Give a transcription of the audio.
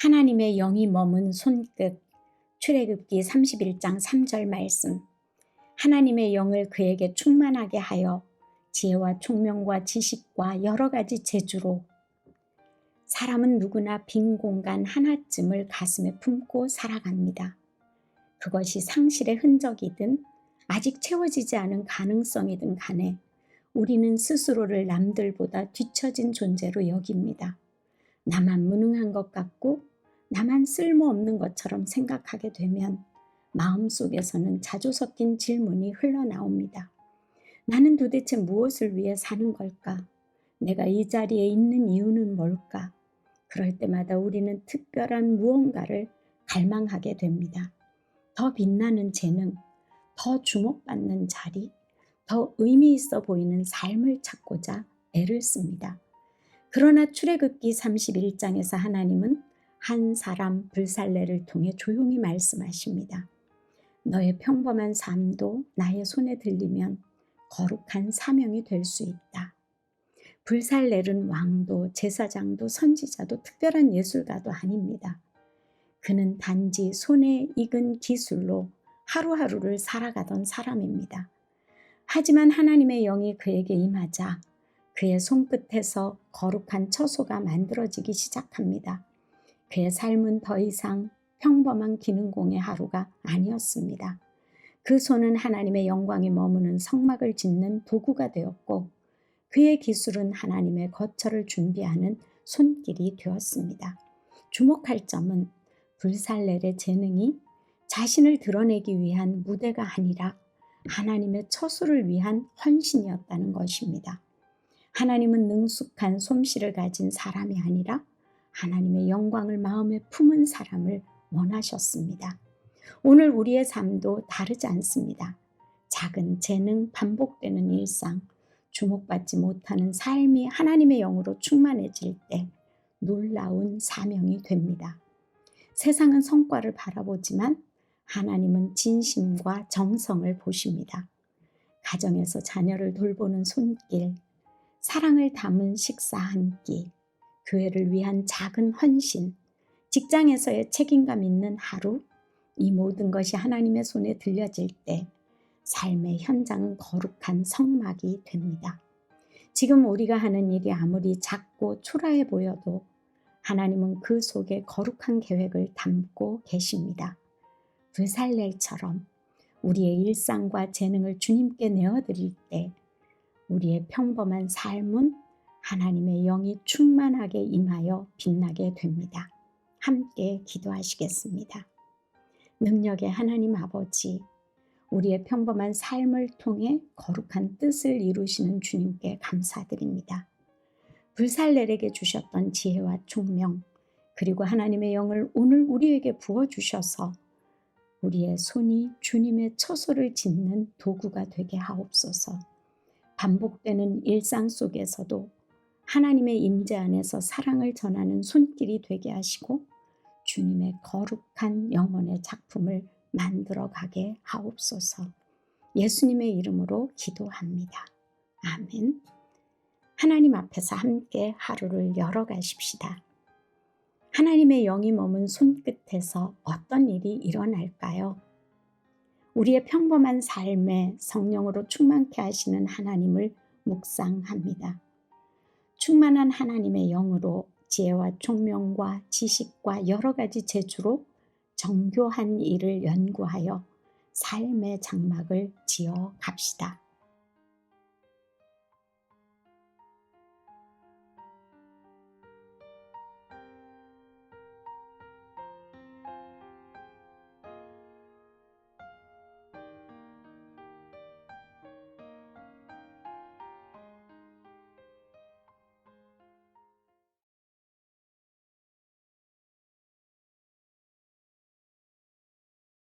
하나님의 영이 머문 손끝 출애굽기 31장 3절 말씀 하나님의 영을 그에게 충만하게 하여 지혜와 총명과 지식과 여러 가지 재주로 사람은 누구나 빈 공간 하나쯤을 가슴에 품고 살아갑니다. 그것이 상실의 흔적이든 아직 채워지지 않은 가능성이든 간에 우리는 스스로를 남들보다 뒤처진 존재로 여깁니다. 나만 무능한 것 같고 나만 쓸모없는 것처럼 생각하게 되면 마음속에서는 자주 섞인 질문이 흘러나옵니다. 나는 도대체 무엇을 위해 사는 걸까? 내가 이 자리에 있는 이유는 뭘까? 그럴 때마다 우리는 특별한 무언가를 갈망하게 됩니다. 더 빛나는 재능, 더 주목받는 자리, 더 의미 있어 보이는 삶을 찾고자 애를 씁니다. 그러나 출애굽기 31장에서 하나님은 한 사람 불살레를 통해 조용히 말씀하십니다. 너의 평범한 삶도 나의 손에 들리면 거룩한 사명이 될 수 있다. 불살렐은 왕도 제사장도 선지자도 특별한 예술가도 아닙니다. 그는 단지 손에 익은 기술로 하루하루를 살아가던 사람입니다. 하지만 하나님의 영이 그에게 임하자 그의 손끝에서 거룩한 처소가 만들어지기 시작합니다. 그의 삶은 더 이상 평범한 기능공의 하루가 아니었습니다. 그 손은 하나님의 영광이 머무는 성막을 짓는 도구가 되었고 그의 기술은 하나님의 거처를 준비하는 손길이 되었습니다. 주목할 점은 불살렐의 재능이 자신을 드러내기 위한 무대가 아니라 하나님의 처소를 위한 헌신이었다는 것입니다. 하나님은 능숙한 솜씨를 가진 사람이 아니라 하나님의 영광을 마음에 품은 사람을 원하셨습니다. 오늘 우리의 삶도 다르지 않습니다. 작은 재능, 반복되는 일상, 주목받지 못하는 삶이 하나님의 영으로 충만해질 때 놀라운 사명이 됩니다. 세상은 성과를 바라보지만 하나님은 진심과 정성을 보십니다. 가정에서 자녀를 돌보는 손길, 사랑을 담은 식사 한 끼, 교회를 위한 작은 헌신, 직장에서의 책임감 있는 하루, 이 모든 것이 하나님의 손에 들려질 때 삶의 현장은 거룩한 성막이 됩니다. 지금 우리가 하는 일이 아무리 작고 초라해 보여도 하나님은 그 속에 거룩한 계획을 담고 계십니다. 불살렐처럼 우리의 일상과 재능을 주님께 내어드릴 때 우리의 평범한 삶은 하나님의 영이 충만하게 임하여 빛나게 됩니다. 함께 기도하시겠습니다. 능력의 하나님 아버지, 우리의 평범한 삶을 통해 거룩한 뜻을 이루시는 주님께 감사드립니다. 불살렐에게 주셨던 지혜와 총명, 그리고 하나님의 영을 오늘 우리에게 부어주셔서 우리의 손이 주님의 처소를 짓는 도구가 되게 하옵소서. 반복되는 일상 속에서도 하나님의 임재 안에서 사랑을 전하는 손길이 되게 하시고 주님의 거룩한 영혼의 작품을 만들어 가게 하옵소서. 예수님의 이름으로 기도합니다. 아멘. 하나님 앞에서 함께 하루를 열어가십시다. 하나님의 영이 머문 손끝에서 어떤 일이 일어날까요? 우리의 평범한 삶에 성령으로 충만케 하시는 하나님을 묵상합니다. 충만한 하나님의 영으로 지혜와 총명과 지식과 여러 가지 재주로 정교한 일을 연구하여 삶의 장막을 지어 갑시다.